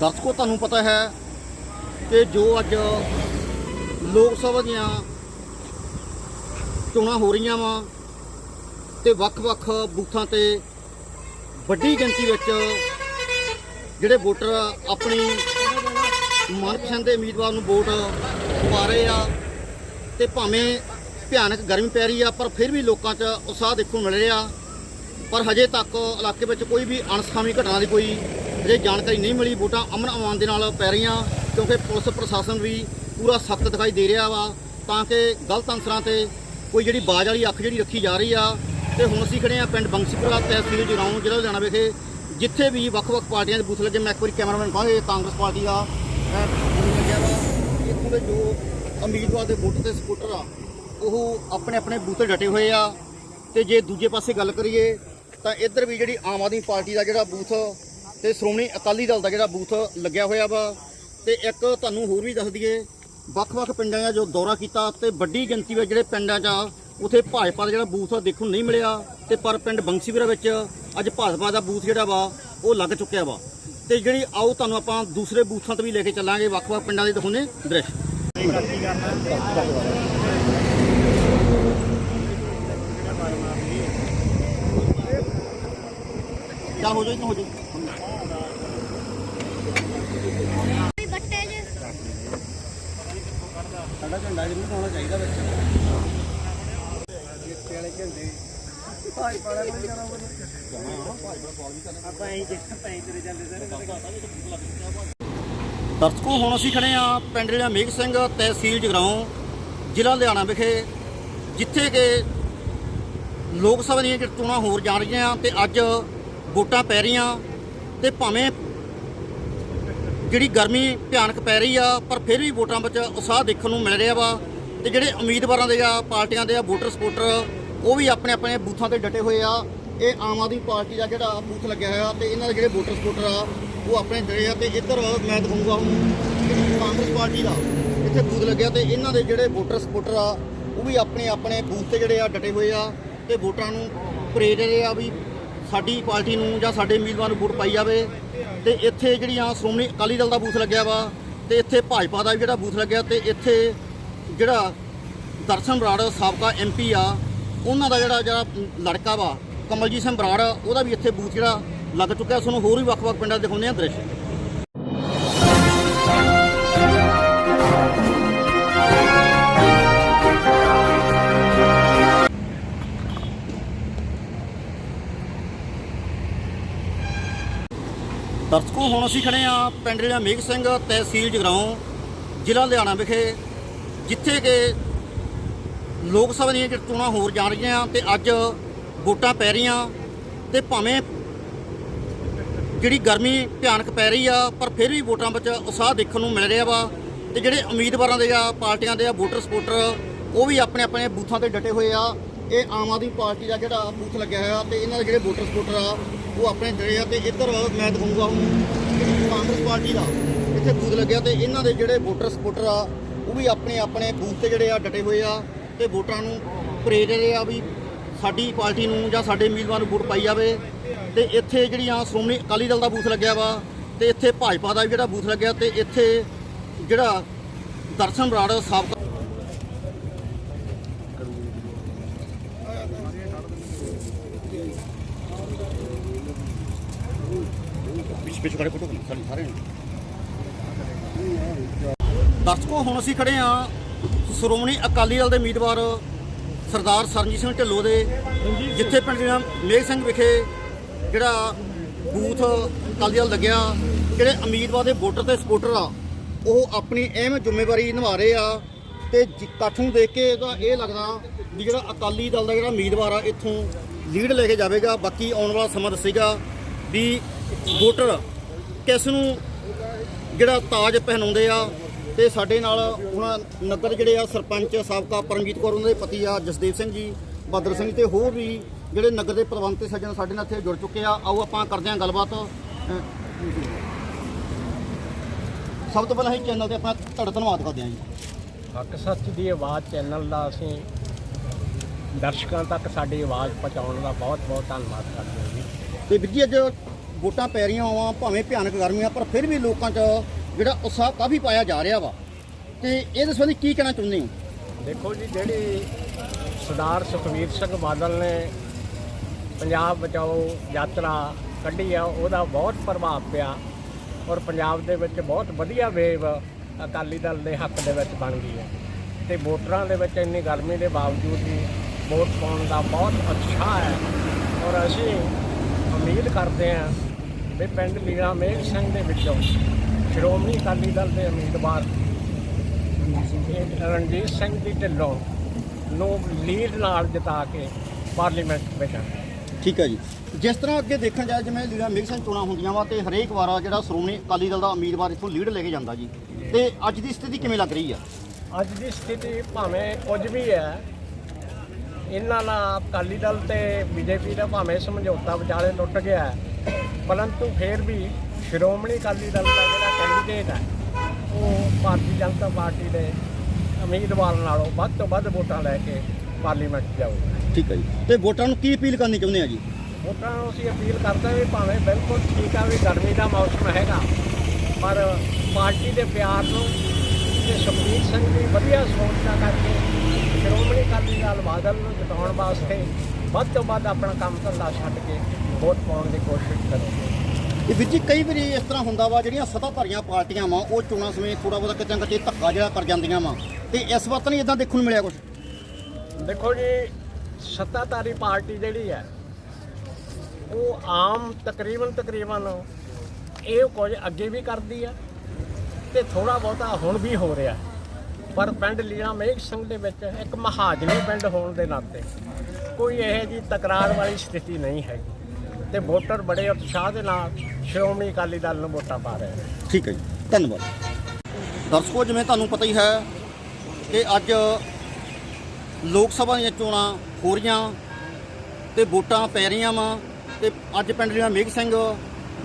ਦਰਸ਼ਕੋ, ਤੁਹਾਨੂੰ ਪਤਾ ਹੈ ਕਿ ਜੋ ਅੱਜ ਲੋਕ ਸਭਾ ਦੀਆਂ ਚੋਣਾਂ ਹੋ ਰਹੀਆਂ ਵਾ ਤੇ ਵੱਖ-ਵੱਖ ਬੂਥਾਂ ਤੇ ਵੱਡੀ ਗਿਣਤੀ ਵਿੱਚ ਜਿਹੜੇ ਵੋਟਰ ਆਪਣੀ ਮਨਪਸੰਦ ਦੇ ਉਮੀਦਵਾਰ ਨੂੰ ਵੋਟ ਪਾ ਰਹੇ ਆ ਤੇ ਭਾਵੇਂ ਭਿਆਨਕ ਗਰਮੀ ਪੈ ਰਹੀ ਆ, ਪਰ ਫਿਰ ਵੀ ਲੋਕਾਂ 'ਚ ਉਤਸ਼ਾਹ ਦੇਖਣ ਨੂੰ ਮਿਲ ਰਿਹਾ। ਪਰ ਹਜੇ ਤੱਕ ਇਲਾਕੇ ਵਿੱਚ ਕੋਈ ਵੀ ਅਣਸਖਾਵੀ ਘਟਨਾ ਦੀ ਕੋਈ ਹਜੇ ਜਾਣਕਾਰੀ ਨਹੀਂ ਮਿਲੀ, ਵੋਟਾਂ ਅਮਨ ਅਮਾਨ ਦੇ ਨਾਲ ਪੈ ਰਹੀਆਂ, ਕਿਉਂਕਿ ਪੁਲਿਸ ਪ੍ਰਸ਼ਾਸਨ ਵੀ ਪੂਰਾ ਸਖਤ ਦਿਖਾਈ ਦੇ ਰਿਹਾ ਵਾ, ਤਾਂ ਕਿ ਗਲਤ ਅਨਸਰਾਂ ਤੇ ਕੋਈ ਜਿਹੜੀ ਬਾਜ ਵਾਲੀ ਅੱਖ ਜਿਹੜੀ ਰੱਖੀ ਜਾ ਰਹੀ ਆ, ਤੇ ਹੁਣ ਅਸੀਂ ਖੜੇ ਆ ਪਿੰਡ ਬੰਸੀਪੁਰਾ ਤਹਿਸੀਲ ਜਰਾਉਂ ਜ਼ਿਲ੍ਹਾ ਲੁਧਿਆਣਾ ਵਿਖੇ, ਜਿੱਥੇ ਵੀ ਵੱਖ-ਵੱਖ ਪਾਰਟੀਆਂ ਦੇ ਬੂਥ ਲੱਗੇ। ਮੈਂ ਇੱਕ ਵਾਰੀ ਕੈਮਰਾਮੈਨ ਕਹਾਂਗੇ ਕਾਂਗਰਸ ਪਾਰਟੀ ਦਾ ਲੱਗਿਆ ਵਾ, ਇੱਥੋਂ ਦੇ ਜੋ ਉਮੀਦਵਾਰ ਦੇ ਵੋਟਰ ਤੇ ਸਪੋਰਟਰ ਆ, ਉਹ ਆਪਣੇ ਆਪਣੇ ਬੂਥ ਡਟੇ ਹੋਏ ਆ, ਤੇ ਜੇ ਦੂਜੇ ਪਾਸੇ ਗੱਲ ਕਰੀਏ, ਤਾਂ ਇੱਧਰ ਵੀ ਜਿਹੜੀ ਆਮ ਆਦਮੀ ਪਾਰਟੀ ਦਾ ਜਿਹੜਾ ਬੂਥ ਤੇ ਸ਼੍ਰੋਮਣੀ ਅਕਾਲੀ ਦਲ ਦਾ ਜਿਹੜਾ ਬੂਥ ਲੱਗਿਆ ਹੋਇਆ ਵਾ ਤੇ ਇੱਕ ਤੁਹਾਨੂੰ ਹੋਰ ਵੀ ਦੱਸ ਦਈਏ, ਵੱਖ-ਵੱਖ ਪਿੰਡਾਂ ਦਾ ਜੋ ਦੌਰਾ ਕੀਤਾ ਤੇ ਵੱਡੀ ਗਿਣਤੀ ਵਿੱਚ ਜਿਹੜੇ ਪਿੰਡਾਂ 'ਚ ਆ, ਉਥੇ ਭਾਜਪਾ ਦਾ ਜਿਹੜਾ ਬੂਥ ਆ ਦੇਖਣ ਨੂੰ ਨਹੀਂ ਮਿਲਿਆ ਤੇ ਪਰ ਪਿੰਡ ਬੰਸੀਵੀਰਾ ਵਿੱਚ ਅੱਜ ਭਾਜਪਾ ਦਾ ਬੂਥ ਜਿਹੜਾ ਵਾ, ਉਹ ਲੱਗ ਚੁੱਕਿਆ ਵਾ। ਤੇ ਜਿਹੜੀ ਆਓ ਤੁਹਾਨੂੰ ਆਪਾਂ ਦੂਸਰੇ ਬੂਥਾਂ ਤੇ ਵੀ ਲੈ ਕੇ ਚੱਲਾਂਗੇ, ਵੱਖ-ਵੱਖ ਪਿੰਡਾਂ ਦੇ ਦਿਖਾਉਂਦੇ ਦ੍ਰਿਸ਼। ਕਿਆ ਹੋ ਬੱਟੇ ਜੇ। ਸਾਡਾ ਝੰਡਾ ਜ਼ਰੂਰ ਹੋਣਾ ਚਾਹੀਦਾ ਵਿੱਚ। ਦਰਸ਼ਕੋ ਹੁਣ ਅਸੀਂ ਖੜੇ ਆ ਪਿੰਡ ਜਿਹੜਾ ਮੇਘ ਸਿੰਘ ਤਹਿਸੀਲ ਜਗਰਾਉਂ ਜ਼ਿਲ੍ਹਾ ਲੁਧਿਆਣਾ ਵਿਖੇ ਜਿੱਥੇ ਕਿ ਲੋਕ ਸਭਾ ਦੀਆਂ ਚੋਣਾਂ ਹੋਰ ਜਾ ਰਹੀਆਂ ਤੇ ਅੱਜ ਵੋਟਾਂ ਪੈ ਰਹੀਆਂ ਤੇ ਭਾਵੇਂ ਜਿਹੜੀ ਗਰਮੀ ਭਿਆਨਕ ਪੈ ਰਹੀ ਆ, ਪਰ ਫਿਰ ਵੀ ਵੋਟਾਂ ਵਿੱਚ ਉਤਸ਼ਾਹ ਦੇਖਣ ਨੂੰ ਮਿਲ ਰਿਹਾ ਵਾ ਤੇ ਜਿਹੜੇ ਉਮੀਦਵਾਰਾਂ ਦੇ ਆ, ਪਾਰਟੀਆਂ ਦੇ ਆ, ਵੋਟਰ ਸਪੋਰਟਰ, ਉਹ ਵੀ ਆਪਣੇ ਆਪਣੇ ਬੂਥਾਂ ਤੇ ਡਟੇ ਹੋਏ ਆ। ਇਹ ਆਮ ਆਦਮੀ ਪਾਰਟੀ ਦਾ ਜਿਹੜਾ ਬੂਥ ਲੱਗਿਆ ਹੋਇਆ ਤੇ ਇਹਨਾਂ ਦੇ ਜਿਹੜੇ ਵੋਟਰ ਸਪੋਰਟਰ ਆ, ਉਹ ਆਪਣੇ ਜਿਹੜੇ ਆ ਤੇ ਇੱਧਰ ਮੈਂ ਦਿਖਾਉਂਗਾ ਹੁਣ ਕਾਂਗਰਸ ਪਾਰਟੀ ਦਾ ਇੱਥੇ ਬੂਥ ਲੱਗਿਆ ਤੇ ਇਹਨਾਂ ਦੇ ਜਿਹੜੇ ਵੋਟਰ ਸਪੋਰਟਰ ਆ, ਉਹ ਵੀ ਆਪਣੇ ਆਪਣੇ ਬੂਥ ਤੇ ਜਿਹੜੇ ਆ ਡਟੇ ਹੋਏ ਆ ਤੇ ਵੋਟਰਾਂ ਨੂੰ ਪ੍ਰੇਰ ਰਹੇ ਆ ਵੀ ਸਾਡੀ ਪਾਰਟੀ ਨੂੰ ਜਾਂ ਸਾਡੇ ਉਮੀਦਵਾਰ ਨੂੰ ਵੋਟ ਪਾਈ ਜਾਵੇ ਤੇ ਇੱਥੇ ਜਿਹੜੀਆਂ ਸ਼੍ਰੋਮਣੀ ਅਕਾਲੀ ਦਲ ਦਾ ਬੂਥ ਲੱਗਿਆ ਵਾ ਤੇ ਇੱਥੇ ਭਾਜਪਾ ਦਾ ਵੀ ਜਿਹੜਾ ਬੂਥ ਲੱਗਿਆ ਤੇ ਇੱਥੇ ਜਿਹੜਾ ਦਰਸ਼ਨ ਬਰਾੜ ਸਾਬਕਾ ਐਮਪੀ ਆ, ਉਹਨਾਂ ਦਾ ਜਿਹੜਾ ਜਿਹੜਾ ਲੜਕਾ ਵਾ, ਕਮਲਜੀਤ ਸਿੰਘ ਬਰਾੜ, ਉਹਦਾ ਵੀ ਇੱਥੇ ਬੂਥ ਜਿਹੜਾ ਲੱਗ ਚੁੱਕਿਆ। ਤੁਹਾਨੂੰ ਹੋਰ ਵੀ ਵੱਖ-ਵੱਖ ਪਿੰਡਾਂ ਦਿਖਾਉਂਦੇ ਆ ਦ੍ਰਿਸ਼। ਦਰਸ਼ਕੋ, ਹੁਣ ਅਸੀਂ ਖੜੇ ਆ ਪਿੰਡ ਜਿਹੜਾ ਮੇਘ ਸਿੰਘ ਤਹਿਸੀਲ ਜਗਰਾਉਂ, ਜ਼ਿਲ੍ਹਾ ਲੁਧਿਆਣਾ ਵਿਖੇ, ਜਿੱਥੇ ਕਿ ਲੋਕ ਸਭਾ ਦੀਆਂ ਜਿਹੜੀ ਚੋਣਾਂ ਹੋਰ ਜਾ ਰਹੀਆਂ ਤੇ ਅੱਜ ਵੋਟਾਂ ਪੈ ਰਹੀਆਂ ਤੇ ਭਾਵੇਂ ਜਿਹੜੀ ਗਰਮੀ ਭਿਆਨਕ ਪੈ ਰਹੀ ਆ, ਪਰ ਫਿਰ ਵੀ ਵੋਟਾਂ ਵਿੱਚ ਉਤਸ਼ਾਹ ਦੇਖਣ ਨੂੰ ਮਿਲ ਰਿਹਾ ਵਾ ਤੇ ਜਿਹੜੇ ਉਮੀਦਵਾਰਾਂ ਦੇ ਆ, ਪਾਰਟੀਆਂ ਦੇ ਆ, ਵੋਟਰ ਸਪੋਰਟਰ, ਉਹ ਵੀ ਆਪਣੇ ਆਪਣੇ ਬੂਥਾਂ ਤੇ ਡਟੇ ਹੋਏ ਆ। ਇਹ ਆਮ ਆਦਮੀ ਪਾਰਟੀ ਦਾ ਜਿਹੜਾ ਬੂਥ ਲੱਗਿਆ ਹੋਇਆ ਤੇ ਇਹਨਾਂ ਦੇ ਜਿਹੜੇ ਵੋਟਰ ਸਪੋਰਟਰ ਆ ਉਹ ਆਪਣੇ ਜਿਹੜੇ ਆ ਤੇ ਇੱਧਰ ਮੈਂ ਦਿਖਾਉਂਗਾ ਹੁਣ ਕਾਂਗਰਸ ਪਾਰਟੀ ਦਾ। ਇੱਥੇ ਬੂਥ ਲੱਗਿਆ ਤੇ ਇਹਨਾਂ ਦੇ ਜਿਹੜੇ ਵੋਟਰ ਸਪੋਰਟਰ ਆ, ਉਹ ਵੀ ਆਪਣੇ ਆਪਣੇ ਬੂਥ ਤੇ ਜਿਹੜੇ ਆ ਡਟੇ ਹੋਏ ਆ ਤੇ ਵੋਟਰਾਂ ਨੂੰ ਪ੍ਰੇਰ ਰਹੇ ਆ ਵੀ ਸਾਡੀ ਪਾਰਟੀ ਨੂੰ ਜਾਂ ਸਾਡੇ ਉਮੀਦਵਾਰ ਨੂੰ ਵੋਟ ਪਾਈ ਜਾਵੇ। ਤੇ ਇੱਥੇ ਜਿਹੜੀਆਂ ਸ਼੍ਰੋਮਣੀ ਅਕਾਲੀ ਦਲ ਦਾ ਬੂਥ ਲੱਗਿਆ ਵਾ ਤੇ ਇੱਥੇ ਭਾਜਪਾ ਦਾ ਵੀ ਜਿਹੜਾ ਬੂਥ ਲੱਗਿਆ ਤੇ ਇੱਥੇ ਜਿਹੜਾ ਦਰਸ਼ਨ ਬਰਾੜ ਸਾਬਕਾ ਪਿੱਛੇ ਪਿੱਛੇ ਖੜੇ ਫੋਟੋ ਸਾਡੀ ਸਾਰੇ ਨੇ। ਦਰਸ਼ਕੋ, ਹੁਣ ਅਸੀਂ ਖੜੇ ਆ ਸ਼੍ਰੋਮਣੀ ਅਕਾਲੀ ਦਲ ਦੇ ਉਮੀਦਵਾਰ ਸਰਦਾਰ ਸਰਨਜੀਤ ਸਿੰਘ ਢਿੱਲੋਂ ਦੇ, ਜਿੱਥੇ ਪਿੰਡ ਦੇ ਮੇਘ ਸਿੰਘ ਵਿਖੇ ਜਿਹੜਾ ਬੂਥ ਅਕਾਲੀ ਦਲ ਲੱਗਿਆ, ਜਿਹੜੇ ਉਮੀਦਵਾਰ ਦੇ ਵੋਟਰ ਤੇ ਸਪੋਰਟਰ ਆ, ਉਹ ਆਪਣੀ ਅਹਿਮ ਜ਼ਿੰਮੇਵਾਰੀ ਨਿਭਾ ਰਹੇ ਆ ਤੇ ਜ- ਇਕੱਠ ਨੂੰ ਦੇਖ ਕੇ ਤਾਂ ਇਹ ਲੱਗਦਾ ਵੀ ਜਿਹੜਾ ਅਕਾਲੀ ਦਲ ਦਾ ਜਿਹੜਾ ਉਮੀਦਵਾਰ ਆ, ਇੱਥੋਂ ਲੀਡ ਲੈ ਕੇ ਜਾਵੇਗਾ, ਬਾਕੀ ਆਉਣ ਵਾਲਾ ਸਮਾਂ ਦੱਸੇਗਾ ਵੀ ਵੋਟਰ ਕਿਸ ਨੂੰ ਜਿਹੜਾ ਤਾਜ ਪਹਿਨਾਉਂਦੇ ਆ ਤੇ ਸਾਡੇ ਨਾਲ ਹੁਣ ਨਗਰ ਜਿਹੜੇ ਆ ਸਰਪੰਚ ਸਾਬਕਾ ਪਰਮਜੀਤ ਕੌਰ ਉਹਨਾਂ ਦੇ ਪਤੀ ਆ ਜਸਦੇਵ ਸਿੰਘ ਜੀ ਬਾਦਰ ਸਿੰਘ ਤੇ ਹੋਰ ਵੀ ਜਿਹੜੇ ਨਗਰ ਦੇ ਪ੍ਰਬੰਧ ਤੇ ਸੱਜਣ ਸਾਡੇ ਨਾਲ ਇੱਥੇ ਜੁੜ ਚੁੱਕੇ ਆ। ਆਓ ਆਪਾਂ ਕਰਦੇ ਹਾਂ ਗੱਲਬਾਤ। ਸਭ ਤੋਂ ਪਹਿਲਾਂ ਅਸੀਂ ਚੈਨਲ ਤੇ ਆਪਣਾ ਤੁਹਾਡਾ ਧੰਨਵਾਦ ਕਰਦੇ ਹਾਂ ਜੀ। ਹੱਕ ਸੱਚ ਦੀ ਆਵਾਜ਼ ਚੈਨਲ ਦਾ ਅਸੀਂ ਦਰਸ਼ਕਾਂ ਤੱਕ ਸਾਡੀ ਆਵਾਜ਼ ਪਹੁੰਚਾਉਣ ਦਾ ਬਹੁਤ ਬਹੁਤ ਧੰਨਵਾਦ ਕਰਦੇ ਹਾਂ ਜੀ। ਤੇ ਵੀਰ ਜੀ ਅੱਜ ਵੋਟਾਂ ਪੈ ਰਹੀਆਂ ਵਾ ਭਾਵੇਂ ਭਿਆਨਕ ਗਰਮੀਆਂ ਪਰ ਫਿਰ ਵੀ ਲੋਕਾਂ 'ਚ ਜਿਹੜਾ ਉਤਸ਼ਾਹ ਕਾਫੀ ਪਾਇਆ ਜਾ ਰਿਹਾ ਵਾ। ਤੇ ਇਹਦੇ ਸੰਬੰਧੀ ਕੀ ਕਹਿਣਾ ਚਾਹੁੰਦੇ ਹੋ? ਦੇਖੋ ਜੀ, ਜਿਹੜੀ ਸਰਦਾਰ ਸੁਖਵੀਰ ਸਿੰਘ ਬਾਦਲ ਨੇ ਪੰਜਾਬ ਬਚਾਓ ਯਾਤਰਾ ਕੱਢੀ ਆ, ਉਹਦਾ ਬਹੁਤ ਪ੍ਰਭਾਵ ਪਿਆ ਔਰ ਪੰਜਾਬ ਦੇ ਵਿੱਚ ਬਹੁਤ ਵਧੀਆ ਵੇਵ ਅਕਾਲੀ ਦਲ ਦੇ ਹੱਕ ਦੇ ਵਿੱਚ ਬਣ ਗਈ ਹੈ। ਤੇ ਵੋਟਰਾਂ ਦੇ ਵਿੱਚ ਇੰਨੀ ਗਰਮੀ ਦੇ ਬਾਵਜੂਦ ਵੀ ਵੋਟ ਪਾਉਣ ਦਾ ਬਹੁਤ ਉਤਸ਼ਾਹ ਹੈ ਔਰ ਅਸੀਂ ਉਮੀਦ ਕਰਦੇ ਹਾਂ ਵੀ ਪਿੰਡ ਲੀਲਾ ਮੇਘ ਸਿੰਘ ਦੇ ਵਿੱਚੋਂ ਸ਼੍ਰੋਮਣੀ ਅਕਾਲੀ ਦਲ ਦੇ ਉਮੀਦਵਾਰ ਰਣਜੀਤ ਸਿੰਘ ਦੀ ਢਿੱਲੋਂ ਨੂੰ ਲੀਡ ਨਾਲ ਜਿਤਾ ਕੇ ਪਾਰਲੀਮੈਂਟ ਵਿੱਚ ਠੀਕ ਹੈ ਜੀ। ਜਿਸ ਤਰ੍ਹਾਂ ਅੱਗੇ ਦੇਖਣ ਜਾਏ ਜਿਵੇਂ ਲੀਲਾ ਮਿਕਸ ਸਿੰਘ ਚੋਣਾਂ ਹੁੰਦੀਆਂ ਵਾ ਤੇ ਹਰੇਕ ਵਾਰ ਜਿਹੜਾ ਸ਼੍ਰੋਮਣੀ ਅਕਾਲੀ ਦਲ ਦਾ ਉਮੀਦਵਾਰ ਇੱਥੋਂ ਲੀਡ ਲੈ ਕੇ ਜਾਂਦਾ ਜੀ। ਤੇ ਅੱਜ ਦੀ ਸਥਿਤੀ ਕਿਵੇਂ ਲੱਗ ਰਹੀ ਆ? ਅੱਜ ਦੀ ਸਥਿਤੀ ਭਾਵੇਂ ਕੁਝ ਵੀ ਹੈ ਇਹਨਾਂ ਨਾਲ ਅਕਾਲੀ ਦਲ ਤੇ ਬੀਜੇਪੀ ਦਾ ਭਾਵੇਂ ਸਮਝੌਤਾ ਵਿਚਾਲੇ ਟੁੱਟ ਗਿਆ ਪਰੰਤੂ ਫਿਰ ਵੀ ਸ਼੍ਰੋਮਣੀ ਅਕਾਲੀ ਦਲ ਦਾ ਜਿਹੜਾ ਕੈਂਡੀਡੇਟ ਹੈ ਉਹ ਭਾਰਤੀ ਜਨਤਾ ਪਾਰਟੀ ਦੇ ਉਮੀਦਵਾਰ ਨਾਲੋਂ ਵੱਧ ਤੋਂ ਵੱਧ ਵੋਟਾਂ ਲੈ ਕੇ ਪਾਰਲੀਮੈਂਟ ਜਾਊਗਾ। ਠੀਕ ਹੈ ਜੀ। ਤੇ ਵੋਟਰਾਂ ਨੂੰ ਕੀ ਅਪੀਲ ਕਰਨੀ ਚਾਹੁੰਦੇ ਆ ਜੀ? ਵੋਟਰਾਂ ਨੂੰ ਅਸੀਂ ਅਪੀਲ ਕਰਦੇ ਹਾਂ ਵੀ ਭਾਵੇਂ ਬਿਲਕੁਲ ਠੀਕ ਆ ਵੀ ਗਰਮੀ ਦਾ ਮੌਸਮ ਹੈਗਾ ਪਰ ਪਾਰਟੀ ਦੇ ਪਿਆਰ ਨੂੰ ਤੇ ਸੁਖਬੀਰ ਸਿੰਘ ਦੀ ਵਧੀਆ ਸੋਚ ਦਾ ਕਰਕੇ ਸ਼੍ਰੋਮਣੀ ਅਕਾਲੀ ਦਲ ਬਾਦਲ ਨੂੰ ਜਿਤਾਉਣ ਵਾਸਤੇ ਵੱਧ ਤੋਂ ਵੱਧ ਆਪਣਾ ਕੰਮ ਧੰਦਾ ਛੱਡ ਕੇ ਵੋਟ ਪਾਉਣ ਦੀ ਕੋਸ਼ਿਸ਼ ਕਰੋ। ਇਹ ਵੀਰ ਜੀ, ਕਈ ਵਾਰੀ ਇਸ ਤਰ੍ਹਾਂ ਹੁੰਦਾ ਵਾ, ਜਿਹੜੀਆਂ ਸੱਤਾਧਾਰੀਆਂ ਪਾਰਟੀਆਂ ਵਾ, ਉਹ ਚੋਣਾਂ ਸਮੇਂ ਥੋੜਾ ਬਹੁਤਾ ਕਿਤੇ ਨਾ ਕਿਤੇ ਧੱਕਾ ਜਿਹੜਾ ਕਰ ਜਾਂਦੀਆਂ ਵਾ। ਤੇ ਇਸ ਵਕਤ ਨਹੀਂ ਇਦਾਂ ਦੇਖਣ ਨੂੰ ਮਿਲਿਆ ਕੁਝ ਦੇਖੋ ਜੀ ਸੱਤਾਧਾਰੀ ਪਾਰਟੀ ਜਿਹੜੀ ਹੈ, ਉਹ ਆਮ ਤਕਰੀਬਨ ਤਕਰੀਬਨ ਇਹ ਕੁਝ ਅੱਗੇ ਵੀ ਕਰਦੀ ਹੈ ਤੇ ਥੋੜਾ ਬਹੁਤਾ ਹੁਣ ਵੀ ਹੋ ਰਿਹਾ ਪਰ ਪਿੰਡ ਲੀਲਾ ਮੇਘ ਸਿੰਘ ਦੇ ਵਿੱਚ ਇੱਕ ਮਹਾਜਨੀ ਪਿੰਡ ਹੋਣ ਦੇ ਨਾਤੇ ਕੋਈ ਇਹੋ ਜੀ ਤਕਰਾਰ ਵਾਲੀ ਸਥਿਤੀ ਨਹੀਂ ਹੈਗੀ। ਤੇ ਵੋਟਰ ਬੜੇ ਉਤਸ਼ਾਹ ਦੇ ਨਾਲ ਸ਼੍ਰੋਮਣੀ ਅਕਾਲੀ ਦਲ ਨੂੰ ਵੋਟਾਂ ਪਾ ਰਹੇ ਨੇ। ਠੀਕ ਹੈ ਜੀ, ਧੰਨਵਾਦ। ਦਰਸ਼ਕੋ, ਜਿਵੇਂ ਤੁਹਾਨੂੰ ਪਤਾ ਹੀ ਹੈ ਕਿ ਅੱਜ ਲੋਕ ਸਭਾ ਦੀਆਂ ਚੋਣਾਂ ਹੋ ਰਹੀਆਂ ਤੇ ਵੋਟਾਂ ਪੈ ਰਹੀਆਂ ਵਾ ਤੇ ਅੱਜ ਪਿੰਡ ਜਿਹੜਾ ਮੇਘ ਸਿੰਘ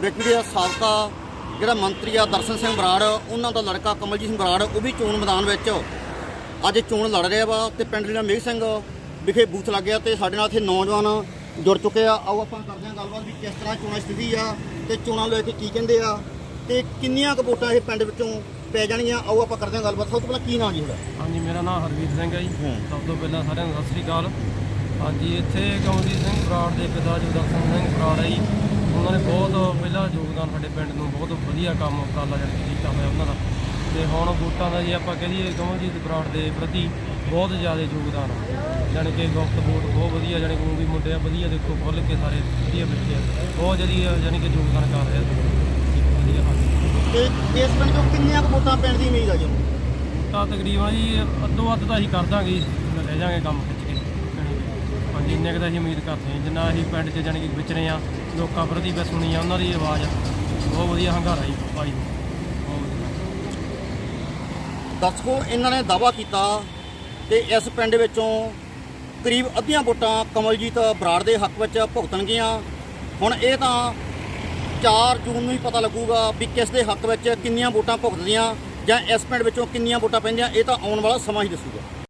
ਵਿੱਚ ਜਿਹੜਾ ਸਾਬਕਾ ਜਿਹੜਾ ਮੰਤਰੀ ਆ ਦਰਸ਼ਨ ਸਿੰਘ ਬਰਾੜ, ਉਹਨਾਂ ਦਾ ਲੜਕਾ ਕਮਲਜੀਤ ਸਿੰਘ ਬਰਾੜ, ਉਹ ਵੀ ਚੋਣ ਮੈਦਾਨ ਵਿੱਚ ਅੱਜ ਚੋਣ ਲੜ ਰਿਹਾ ਵਾ ਤੇ ਪਿੰਡ ਜਿਹੜਾ ਮੇਘ ਸਿੰਘ ਵਿਖੇ ਬੂਥ ਲੱਗ ਗਿਆ ਤੇ ਸਾਡੇ ਨਾਲ ਇੱਥੇ ਨੌਜਵਾਨ ਜੁੜ ਚੁੱਕੇ ਆ। ਆਓ ਆਪਾਂ ਕਰਦੇ ਹਾਂ ਗੱਲਬਾਤ ਵੀ ਕਿਸ ਤਰ੍ਹਾਂ ਚੋਣਾਂ ਸਥਿਤੀ ਆ ਤੇ ਚੋਣਾਂ ਲੈ ਕੇ ਕੀ ਕਹਿੰਦੇ ਆ ਤੇ ਕਿੰਨੀਆਂ ਕੁ ਵੋਟਾਂ ਇਹ ਪਿੰਡ ਵਿੱਚੋਂ ਪੈ ਜਾਣਗੀਆਂ? ਆਓ ਆਪਾਂ ਕਰਦੇ ਹਾਂ ਗੱਲਬਾਤ। ਸਭ ਤੋਂ ਪਹਿਲਾਂ ਕੀ ਨਾਮ ਜੀ ਤੁਹਾਡਾ? ਹਾਂਜੀ ਮੇਰਾ ਨਾਮ ਹਰਵੀਰ ਸਿੰਘ ਹੈ ਜੀ। ਸਭ ਤੋਂ ਪਹਿਲਾਂ ਸਾਰਿਆਂ ਨੂੰ ਸਤਿ ਸ੍ਰੀ ਅਕਾਲ। ਹਾਂਜੀ ਇੱਥੇ ਕਮਲਜੀਤ ਸਿੰਘ ਬਰਾੜ ਦੇ ਪਿਤਾ ਜੀ ਦਰਸ਼ਨ ਸਿੰਘ ਬਰਾੜ ਹੈ ਜੀ। ਉਹਨਾਂ ਨੇ ਬਹੁਤ ਪਹਿਲਾਂ ਯੋਗਦਾਨ ਸਾਡੇ ਪਿੰਡ ਨੂੰ ਬਹੁਤ ਵਧੀਆ ਕੰਮ ਉਪਰਾਲਾ ਕਿ ਕੀਤਾ ਹੋਇਆ ਉਹਨਾਂ ਦਾ। ਤੇ ਹੁਣ ਵੋਟਾਂ ਦਾ ਜੇ ਆਪਾਂ ਕਹੀਏ ਕਮਲਜੀਤ ਬਰਾੜ ਦੇ ਪ੍ਰਤੀ ਬਹੁਤ ਜ਼ਿਆਦਾ ਯੋਗਦਾਨ। ਜਾਣੀ ਕਿ ਗੁਪਤ ਵੋਟ ਬਹੁਤ ਵਧੀਆ ਜਾਣੀ ਕਿ ਉਹ ਵੀ ਮੁੰਡੇ ਆ ਵਧੀਆ ਦੇਖੋ ਖੁੱਲ ਕੇ ਸਾਰੇ ਵਧੀਆ ਬੱਚੇ ਆ। ਬਹੁਤ ਜਿਹੜੀ ਜਾਣੀ ਕਿ ਯੋਗਦਾਨ ਕਰ ਰਿਹਾ ਵਧੀਆ ਤੇ ਇਸ ਪਿੰਡ ਚੋਂ ਕਿੰਨੀਆਂ ਕੁ ਵੋਟਾਂ ਪੈਣ ਦੀ ਉਮੀਦ ਆ ਜੀ? ਤਾਂ ਤਕਰੀਬਨ ਜੀ ਅੱਧੋ ਅੱਧ ਤਾਂ ਅਸੀਂ ਕਰ ਦਾਂਗੇ ਜੀ, ਲੈ ਜਾਾਂਗੇ ਕੰਮ ਖਿੱਚ ਕੇ। ਹਾਂਜੀ ਇੰਨੇ ਕੁ ਤਾਂ ਅਸੀਂ ਉਮੀਦ ਕਰਦੇ ਹਾਂ। ਜਿੰਨਾ ਅਸੀਂ ਪਿੰਡ 'ਚ ਜਾਣੀ ਕਿ ਵਿਚਰੇ ਆ ਲੋਕਾਂ ਪ੍ਰਤੀ ਬਸ ਸੁਣੀ ਆ ਉਹਨਾਂ ਦੀ ਆਵਾਜ਼ ਬਹੁਤ ਵਧੀਆ ਹੰਗਾਰਾ ਜੀ ਵਧੀਆ ਦਰਸ਼ਕੋ, ਇਹਨਾਂ ਨੇ ਦਾਵਾ ਕੀਤਾ ਕਿ ਇਸ ਪਿੰਡ ਵਿੱਚੋਂ ਕਰੀਬ ਅੱਧੀਆਂ ਵੋਟਾਂ ਕਮਲਜੀਤ ਬਰਾੜ ਦੇ ਹੱਕ ਵਿੱਚ ਭੁਗਤਣਗੀਆਂ। ਹੁਣ ਇਹ ਤਾਂ 4 ਜੂਨ ਨੂੰ ਹੀ ਪਤਾ ਲੱਗੂਗਾ ਵੀ ਕਿਸ ਦੇ ਹੱਕ ਵਿੱਚ ਕਿੰਨੀਆਂ ਵੋਟਾਂ ਭੁਗਤਦੀਆਂ ਜਾਂ ਇਸ ਪਿੰਡ ਵਿੱਚੋਂ ਕਿੰਨੀਆਂ ਵੋਟਾਂ ਪੈਂਦੀਆਂ, ਇਹ ਤਾਂ ਆਉਣ ਵਾਲਾ ਸਮਾਂ ਹੀ ਦੱਸੂਗਾ।